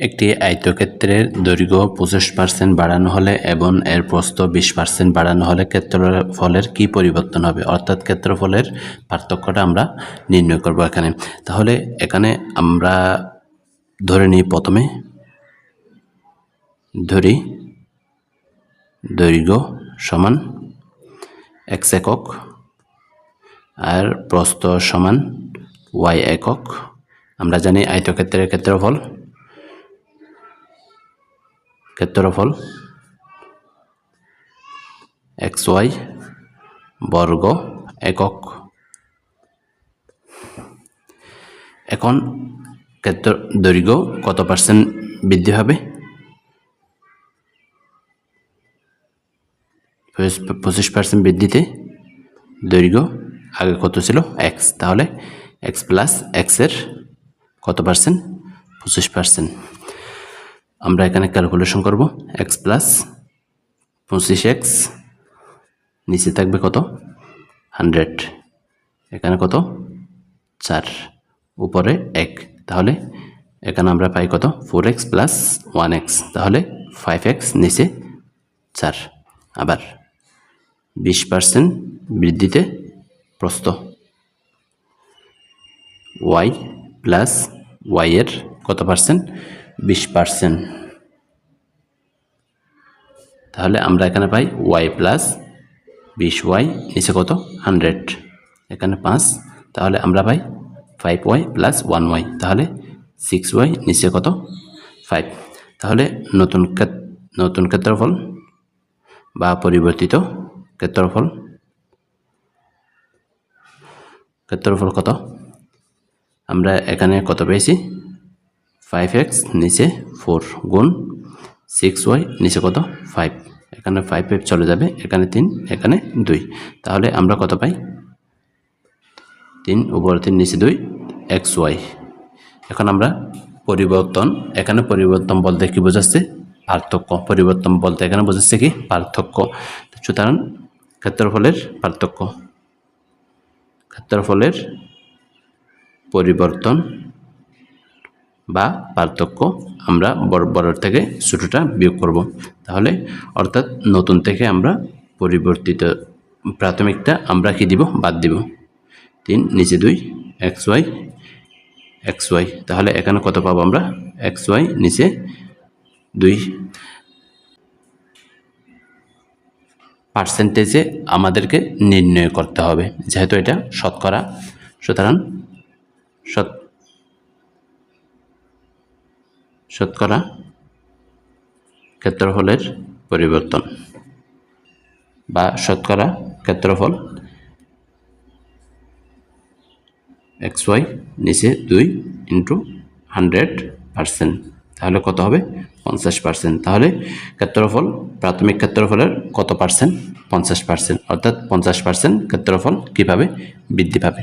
একটি আয়তক্ষেত্রের দৈর্ঘ্য পঁচিশ পার্সেন্ট বাড়ানো হলে এবং এর প্রস্থ বিশ পার্সেন্ট বাড়ানো হলে ক্ষেত্রফলের কি পরিবর্তন হবে? অর্থাৎ ক্ষেত্রফলের পার্থক্যটা আমরা নির্ণয় করব এখানে। তাহলে এখানে আমরা ধরে নিই প্রথমে, ধরি দৈর্ঘ্য সমান এক্স একক আর প্রস্থ সমান ওয়াই একক। আমরা জানি আয়তক্ষেত্রের ক্ষেত্রফল ক্ষেত্রফল এক্স ওয়াই বর্গ একক। এখন ক্ষেত্র দৈর্ঘ্য কত পার্সেন্ট বৃদ্ধি হবে? পঁচিশ পার্সেন্ট বৃদ্ধিতে দৈর্ঘ্য আগে কত ছিল? এক্স। তাহলে এক্স প্লাস এক্সের কত পার্সেন্ট পঁচিশ পার্সেন্ট আমরা এখানে ক্যালকুলেশন করব এক্স প্লাস পঁচিশ এক্স নিচে থাকবে কত? হান্ড্রেড এখানে কত? চার। উপরে এক। তাহলে এখানে আমরা পাই কত? Four x plus one x তাহলে ফাইভ এক্স নিচে চার। আবার বিশ পার্সেন্ট বৃদ্ধিতে প্রস্থ। ওয়াই প্লাস ওয়াইয়ের কত পার্সেন্ট বিশ পার্সেন্ট তাহলে আমরা এখানে পাই ওয়াই প্লাস বিশ ওয়াই নিচে কত? হান্ড্রেড এখানে পাঁচ। তাহলে আমরা পাই five Y plus one Y তাহলে সিক্স ওয়াই নিচে কত? ফাইভ তাহলে নতুন নতুন ক্ষেত্রফল বা পরিবর্তিত ক্ষেত্রফল। ক্ষেত্রফল কত? আমরা এখানে কত পেয়েছি? ফাইভ এক্স নিচে ফোর গুণ সিক্স ওয়াই নিচে কত ফাইভ এখানে ফাইভ ফাইভ চলে যাবে, এখানে তিন, এখানে দুই। তাহলে আমরা কত পাই? তিন, উপরে তিন, নিচে দুই এক্স ওয়াই এখন আমরা পরিবর্তন, এখানে পরিবর্তন বলতে কি বোঝাচ্ছে? পার্থক্য। পরিবর্তন বলতে এখানে বোঝাচ্ছে কি? পার্থক্য। সুতরাং ক্ষেত্রফলের পার্থক্য। ক্ষেত্রফলের পরিবর্তন বা পার্থক্য আমরা বড় বড় থেকে ছোটোটা বিয়োগ করব। তাহলে অর্থাৎ নতুন থেকে আমরা পরিবর্তিত প্রাথমিকটা আমরা কি দিব? বাদ দিব। তিন, নিচে দুই, এক্স ওয়াই এক্স ওয়াই। তাহলে এখানে কত পাবো আমরা? এক্স ওয়াই, নিচে দুই। পার্সেন্টেজে আমাদেরকে নির্ণয় করতে হবে, যেহেতু এটা শতকরা। সুতরাং শত শতকরা ক্ষেত্রফলের পরিবর্তন বা শতকরা ক্ষেত্রফল এক্স ওয়াই নিচে দুই ইন্টু হান্ড্রেড পার্সেন্ট। তাহলে কত হবে? পঞ্চাশ পার্সেন্ট। তাহলে ক্ষেত্রফল, প্রাথমিক ক্ষেত্রফলের কত পার্সেন্ট? পঞ্চাশ পার্সেন্ট। অর্থাৎ পঞ্চাশ পার্সেন্ট ক্ষেত্রফল কীভাবে বৃদ্ধি পাবে?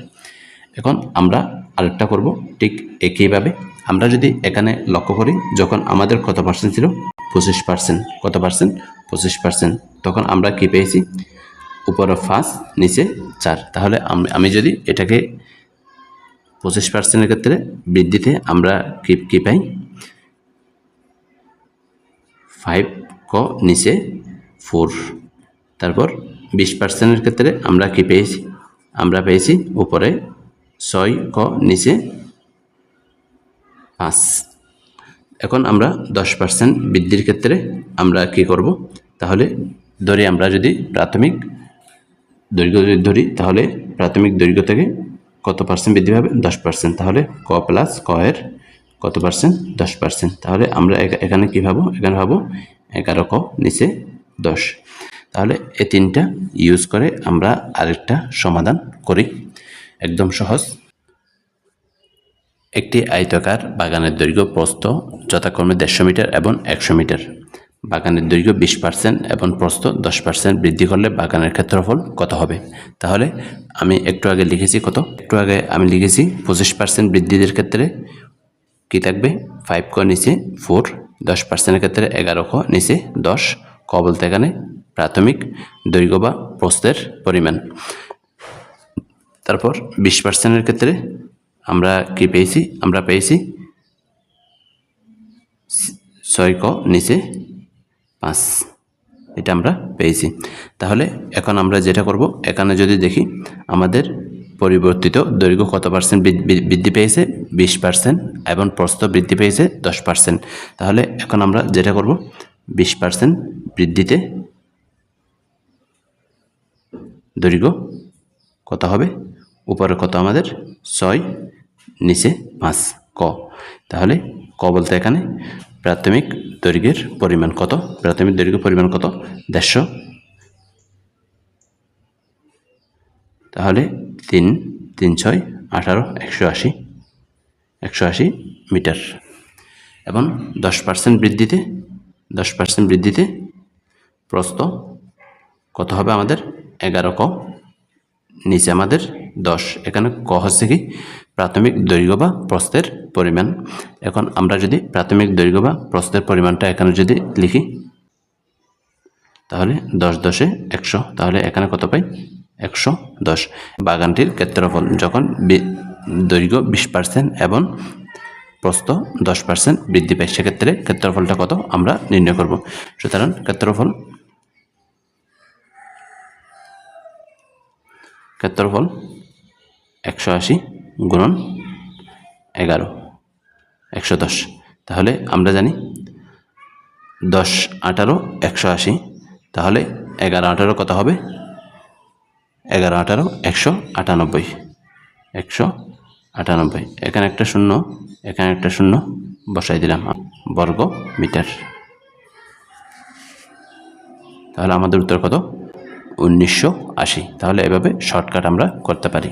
এখন আমরা আরেকটা করব ঠিক একইভাবে। আমরা যদি এখানে লক্ষ্য করি, যখন আমাদের কত পার্সেন্ট ছিল? পঁচিশ পার্সেন্ট কত পার্সেন্ট পঁচিশ পার্সেন্ট তখন আমরা কি পেয়েছি? উপরে ফার্স্ট নিচে চার। তাহলে আমি- আমি যদি এটাকে পঁচিশ পার্সেন্টের ক্ষেত্রে বৃদ্ধিতে আমরা কি, কী পাই? ফাইভ ক নিচে ফোর তারপর বিশ পার্সেন্টের ক্ষেত্রে আমরা কি পেয়েছি? আমরা পেয়েছি উপরে ছয় ক নিচে পাঁচ। এখন আমরা দশ পার্সেন্ট বৃদ্ধির ক্ষেত্রে আমরা কি করব? তাহলে ধরি আমরা যদি প্রাথমিক দৈর্ঘ্য যদি ধরি, তাহলে প্রাথমিক দৈর্ঘ্য থেকে কত পার্সেন্ট বৃদ্ধি পাবে? দশ পার্সেন্ট তাহলে ক প্লাস ক এর কত পার্সেন্ট দশ পার্সেন্ট তাহলে আমরা এখানে কী ভাবো? এখানে ভাবো এগারো ক নিচে দশ। তাহলে এ তিনটা ইউজ করে আমরা আরেকটা সমাধান করি। একদম সহজ। একটি আয়তাকার বাগানের দৈর্ঘ্য প্রস্থ যথাক্রমে দেড়শো মিটার এবং একশো মিটার। বাগানের দৈর্ঘ্য বিশ পার্সেন্ট এবং প্রস্থ দশ পার্সেন্ট বৃদ্ধি করলে বাগানের ক্ষেত্রফল কত হবে? তাহলে আমি একটু আগে লিখেছি কত? একটু আগে আমি লিখেছি পঁচিশ পার্সেন্ট বৃদ্ধিদের ক্ষেত্রে কি থাকবে? ফাইভ ক নিচে ফোর দশ পার্সেন্টের ক্ষেত্রে এগারো ক নিচে দশ। ক বলতে এখানে প্রাথমিক দৈর্ঘ্য বা প্রস্থের পরিমাণ। তারপর বিশ পার্সেন্টের ক্ষেত্রে আমরা কি পেয়েছি? আমরা পেয়েছি ছয় ক নিচে পাঁচ। এটা আমরা পেয়েছি। তাহলে এখন আমরা যেটা করব, এখানে যদি দেখি আমাদের পরিবর্তিত দৈর্ঘ্য কত পার্সেন্ট বৃদ্ধি- পেয়েছে? বিশ পার্সেন্ট এবং প্রস্থ বৃদ্ধি পেয়েছে দশ পার্সেন্ট তাহলে এখন আমরা যেটা করব, বিশ পার্সেন্ট বৃদ্ধিতে দৈর্ঘ্য কত হবে? উপরে কত আমাদের? ছয়, নিচে পাঁচ, ক। তাহলে ক বলতে এখানে প্রাথমিক দৈর্ঘ্যের পরিমাণ কত? প্রাথমিক দৈর্ঘ্যের পরিমাণ কত? দেড়শো। তাহলে তিন তিন, ছয়, আঠারো, একশো আশি। একশো আশি মিটার। এবং দশ পার্সেন্ট বৃদ্ধিতে, দশ পার্সেন্ট বৃদ্ধিতে প্রস্ত কত হবে আমাদের? এগারো ক। নিচে আমাদের দশ। এখানে ক হচ্ছে কি? প্রাথমিক দৈর্ঘ্য বা প্রস্থের পরিমাণ। এখন আমরা যদি প্রাথমিক দৈর্ঘ্য বা প্রস্থের পরিমাণটা এখানে যদি লিখি, তাহলে দশ দশে একশো। তাহলে এখানে কত পাই? একশো দশ। বাগানটির ক্ষেত্রফল, যখন দৈর্ঘ্য বিশ পার্সেন্ট এবং প্রস্থ দশ পার্সেন্ট বৃদ্ধি পায়, সেক্ষেত্রে ক্ষেত্রফলটা কত আমরা নির্ণয় করব। সুতরাং ক্ষেত্রফল ক্ষেত্রফল একশো আশি গুণন এগারো, একশো দশ। তাহলে আমরা জানি দশ আঠারো, একশো আশি। তাহলে এগারো আঠারো কত হবে? এগারো আঠারো, একশো আটানব্বই। একশো আটানব্বই। এখানে একটা শূন্য, এখানে একটা শূন্য, বসাই দিলাম বর্গ মিটার। তাহলে আমাদের উত্তর কত? উনিশশো আশি। তাহলে এভাবে শর্টকাট আমরা করতে পারি।